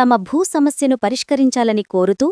తమ భూ సమస్యను పరిష్కరించాలని కోరుతూ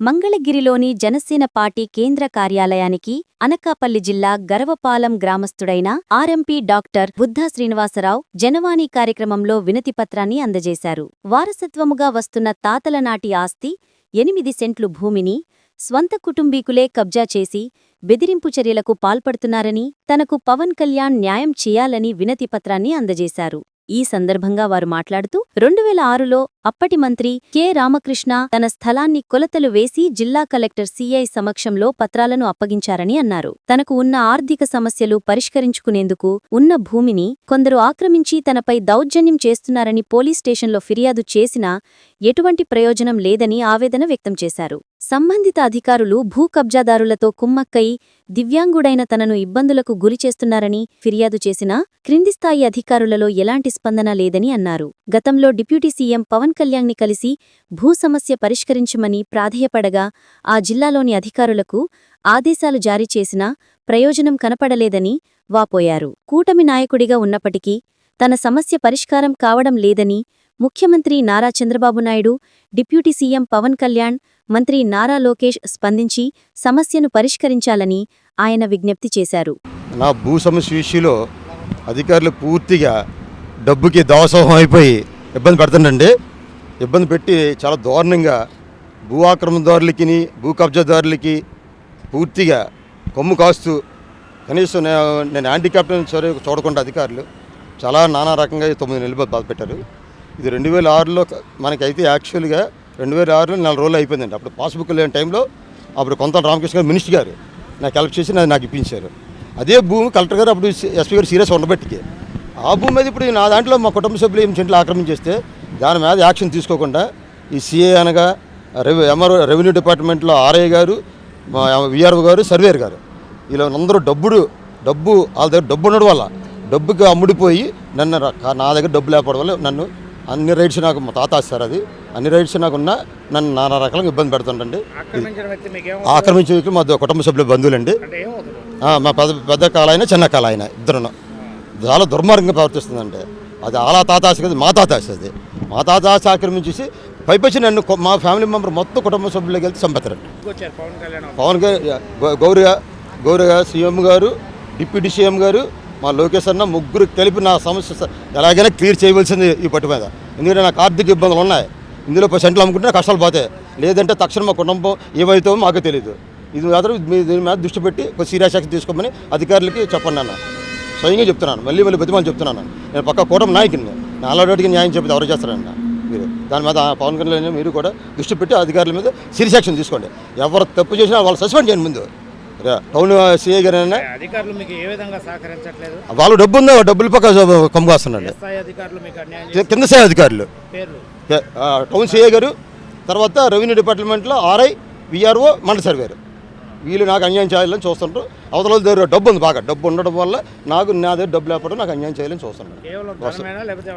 మంగళగిరిలోని జనసేన పార్టీ కేంద్ర కార్యాలయానికి అనకాపల్లి జిల్లా గరవపాలెం గ్రామస్థుడైన ఆర్ఎంపీ డాక్టర్ బుద్ధా శ్రీనివాసరావు జనవాణి కార్యక్రమంలో వినతిపత్రాన్ని అందజేశారు. వారసత్వముగా వస్తున్న తాతల నాటి ఆస్తి ఎనిమిది సెంట్లు భూమిని స్వంత కుటుంబీకులే కబ్జా చేసి బెదిరింపు చర్యలకు పాల్పడుతున్నారని తనకు పవన్ కళ్యాణ్ న్యాయం చేయాలని వినతిపత్రాన్ని అందజేశారు. ఈ సందర్భంగా వారు మాట్లాడుతూ రెండు వేల ఆరులో అప్పటి మంత్రి కె. రామకృష్ణ తన స్థలాన్ని కొలతలు వేసి జిల్లా కలెక్టర్ సిఐ సమక్షంలో పత్రాలను అప్పగించారని అన్నారు. తనకు ఉన్న ఆర్థిక సమస్యలు పరిష్కరించుకునేందుకు ఉన్న భూమిని కొందరు ఆక్రమించి తనపై దౌర్జన్యం చేస్తున్నారని పోలీస్ స్టేషన్లో ఫిర్యాదు చేసినా ఎటువంటి ప్రయోజనం లేదని ఆవేదన వ్యక్తం చేశారు. సంబంధిత అధికారులు భూ కబ్జాదారులతో కుమ్మక్కై దివ్యాంగుడైన తనను ఇబ్బందులకు గురిచేస్తున్నారని ఫిర్యాదు చేసినా క్రింది స్థాయి అధికారులలో ఎలాంటి స్పందన లేదని అన్నారు. గతంలో డిప్యూటీ సీఎం పవన్ కళ్యాణ్ని కలిసి భూ సమస్య పరిష్కరించమని ప్రాధేయపడగా ఆ జిల్లాలోని అధికారులకు ఆదేశాలు జారీ చేసినా ప్రయోజనం కనపడలేదని వాపోయారు. కూటమి నాయకుడిగా ఉన్నప్పటికీ తన సమస్య పరిష్కారం కావడం లేదని ముఖ్యమంత్రి నారా చంద్రబాబు నాయుడు డిప్యూటీ సీఎం పవన్ కళ్యాణ్ మంత్రి నారా లోకేష్ స్పందించి సమస్యను పరిష్కరించాలని ఆయన విజ్ఞప్తి చేశారు. నా భూ సమస్య విషయంలో అధికారులు పూర్తిగా డబ్బుకి దోసోహం అయిపోయి ఇబ్బంది పడుతుండండి. ఇబ్బంది పెట్టి చాలా దారుణంగా భూ ఆక్రమణదారులకి భూ కబ్జాదారులకి పూర్తిగా కొమ్ము కాస్తూ కనీసం నేను నేను హ్యాండిక్యాప్టెన్ సరే చూడకుండా అధికారులు చాలా నానా రకంగా తొమ్మిది నెలలు బాధ పెట్టారు. ఇది రెండు వేల ఆరులో మనకైతే యాక్చువల్గా రెండు వేల ఆరులో నెల రోజులు అయిపోయిందండి. అప్పుడు పాస్బుక్ లేని టైంలో అప్పుడు కొంత రామకృష్ణ గారు మినిస్టర్ గారు నాకు హెల్ప్ చేసి నాకు ఇప్పించారు. అదే భూమి కలెక్టర్ గారు అప్పుడు ఎస్పీ గారు సీరియస్ ఉండబెట్టికి. ఆ భూమి మీద ఇప్పుడు నా దాంట్లో మా కుటుంబ సభ్యులు ఏం చెంట్లు ఆక్రమించేస్తే దాని మీద యాక్షన్ తీసుకోకుండా ఈ సిఏ అనగా రెవె ఎంఆర్ఓ రెవెన్యూ డిపార్ట్మెంట్లో ఆర్ఐ గారు మా విఆర్ఓ గారు సర్వేర్ గారు. వీళ్ళు అందరూ డబ్బుడు డబ్బు వాళ్ళ దగ్గర డబ్బు ఉండడం వల్ల డబ్బుకి అమ్ముడిపోయి నన్ను నా దగ్గర డబ్బు లేకపోవడం వల్ల నన్ను అన్ని రైట్స్ నాకు మా తాత ఇస్తారు అది. అన్ని రైట్స్ నాకు ఉన్నా నన్ను నానా రకాలుగా ఇబ్బంది పెడుతుంటండి ఆక్రమించిన వ్యక్తి మా కుటుంబ సభ్యుల బంధువులండి. మా పెద్ద పెద్ద కాలైన చిన్న కాలైన ఇద్దరును. చాలా దుర్మార్గంగా ప్రవర్తిస్తుందండి అది అలా తాత ఆశ కదా మా తాత ఆశ అది మా తాత ఆశ ఆక్రమించేసి పైపచ్చి నన్ను మా ఫ్యామిలీ మెంబర్ మొత్తం కుటుంబ సభ్యులకి వెళ్తే చంపుతారండి పవన్ కళ్యాణ్ గారు గౌ- గౌరవ గౌరవ సీఎం గారు డిప్యూటీ సీఎం గారు మా లోకేష్ అన్న ముగ్గురు కలిపి నా సమస్య ఎలాగైనా క్లియర్ చేయవలసింది ఈ పట్టు మీద. ఎందుకంటే నాకు ఆర్థిక ఇబ్బందులు ఉన్నాయి. ఇందులో పది సెంట్లు అమ్ముకుంటే కష్టాలు పోతాయి. లేదంటే తక్షణం మా కుటుంబం ఏమవుతామో మాకు తెలియదు ఇది మాత్రం మీ దీని మీద దృష్టి పెట్టి సీరియస్ యాక్షన్ తీసుకోమని అధికారులకి చెప్పండి అన్న. స్వయంగా చెప్తున్నాను. మళ్ళీ మళ్ళీ బతిమాలు చెప్తున్నాను. నేను పక్క కూటమి నాయకుని నా అలాంటికి న్యాయం చెప్పి ఎవరు చేస్తారన్న మీరు. దాని మీద పవన్ కళ్యాణ్ మీరు కూడా దృష్టి పెట్టి అధికారుల మీద సీరియస్ యాక్షన్ తీసుకోండి. ఎవరు తప్పు చేసినా వాళ్ళు సస్పెండ్ చేయండి ముందు. టౌన్ సిఐ గారు అయినా అధికారులు మీకు ఏ విధంగా సహకరించట్లేదు? వాళ్ళు డబ్బు ఉందో? డబ్బుల పక్క కమ్ము కాస్తున్నాండి. ఏ స్థాయి అధికారులు మీకు అన్యాయం కి- కింద స్థాయి అధికారులు. టౌన్ సిఐ గారు తర్వాత రెవెన్యూ డిపార్ట్మెంట్లో ఆర్ఐ విఆర్ఓ మండల సర్వేరు. వీళ్ళు నాకు అన్యాయం చేయాలని చూస్తుంటారు. అవతల దగ్గర డబ్బు ఉంది బాగా. డబ్బు ఉండడం వల్ల నాకు నా దగ్గర డబ్బు లేకపోవడం నాకు అన్యాయం చేయాలని చూస్తున్నాను లేకపోతే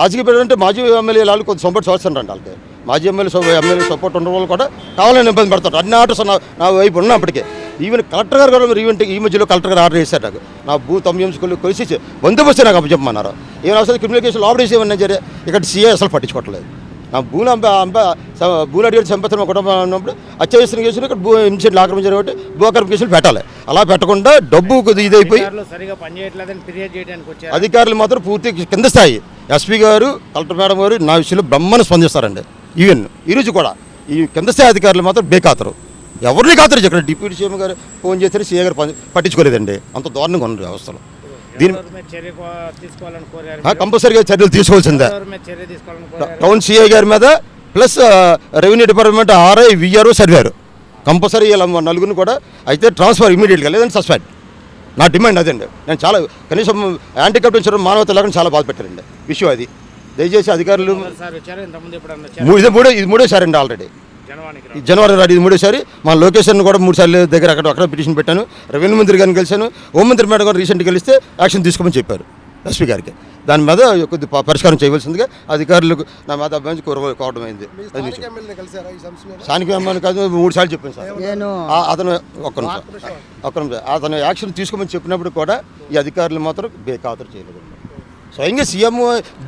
రాజకీయ అంటే మాజీ ఎమ్మెల్యే వాళ్ళు కొంచెం సపోర్ట్ చేస్తుంటారు వాళ్ళకి. మాజీ ఎమ్మెల్యే ఎమ్మెల్యే సపోర్ట్ ఉండడం వల్ల కూడా కావాలని ఇబ్బంది పెడతారు. అన్ని ఆర్డర్స్ నా వైపు ఉన్నప్పటికీ. ఈవెన్ కలెక్టర్ గారు కూడా ఈవెంట్ ఈ మధ్యలో కలెక్టర్ గారు ఆర్డర్ చేశారు నాకు. నా భూ తొమ్మిది స్కూల్ కొలిసి బందోబస్తు నాకు అప్పచెప్పమన్నారు. ఏమైనా అవసరం క్రిమినల్ కేసులు ఆర్డర్ చేసేవన్నా సరే ఇక్కడ సీఏ అసలు పట్టించుకోవట్లేదు. నా భూమి అంబ అంబ భూమి అడిగి సంపత్తి మా కుటుంబం ఉన్నప్పుడు అత్యవసర కేసులు ఇక్కడ భూ ఇన్సిడెంట్లు ఆక్రమించారు కాబట్టి భూ ఆక్రమణ కేసులు పెట్టాలి. అలా పెట్టకుండా డబ్బు ఇదైపోయి అధికారులు మాత్రం పూర్తి కింద స్థాయి. ఎస్పీ గారు కలెక్టర్ మేడం గారు నా విషయంలో బ్రహ్మను స్పందిస్తారండి. ఈవెన్ ఈరోజు కూడా ఈ కింద స్థాయి అధికారులు మాత్రం బేఖాతరు. ఎవరిని ఖాతరు ఇక్కడ? డిప్యూటీ సీఎం గారు ఫోన్ చేశారు సీఏ గారు పట్టించుకోలేదండి. అంత దారుణంగా ఉంది వ్యవస్థలో. దీని కంపల్సరీగా చర్యలు తీసుకోవాల్సిందే. టౌన్ సిఐ గారి మీద plus revenue department RI VRO surveyor compulsory ఇలా నలుగురిని కూడా అయితే ట్రాన్స్ఫర్ ఇమీడియట్గా లేదంటే సస్పెండ్. నా డిమాండ్ అదండి. నేను చాలా కనీసం యాంటీ కప్టెన్ మానవత లేకుండా చాలా బాధ పెట్టారండి. విషయం అది. దయచేసి అధికారులు ఇది మూడో ఇది మూడోసారి అండి ఆల్రెడీ. ఈ జనవరి నాడు ఇది మూడోసారి మా లొకేషన్ కూడా మూడు సార్లు దగ్గర అక్కడ అక్కడ పిటిషన్ పెట్టాను. రెవెన్యూ మంత్రి గారిని కలిశాను. హోంమంత్రి మేడం గారు రీసెంట్గా కలిస్తే యాక్షన్ తీసుకోమని చెప్పారు ఎస్పీ గారికి. దాని మీద కొద్ది పరిష్కారం చేయవలసిందిగా అధికారులకు నా మీద అభిమానించి కోర కోవడం అయింది. స్థానిక ఎమ్మెల్యే కాదు మూడు సార్లు చెప్పాను సార్. అతను ఒక్క నిమిషం. ఒక్క నిమిషం. అతను యాక్షన్ తీసుకోమని చెప్పినప్పుడు కూడా ఈ అధికారులు మాత్రం బేఖాతరు చేయలేదు స్వయంగా సీఎం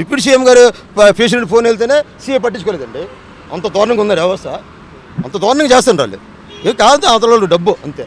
డిప్యూటీ సీఎం గారు పేషెంట్ ఫోన్ వెళ్తేనే సీఎం పట్టించుకోలేదండి. అంత దారుణంగా ఉందా వ్యవస్థ అంత దూరంగా చేస్తుండ్రు వాళ్ళు. ఏం కాదు అవతల డబ్బు అంతే.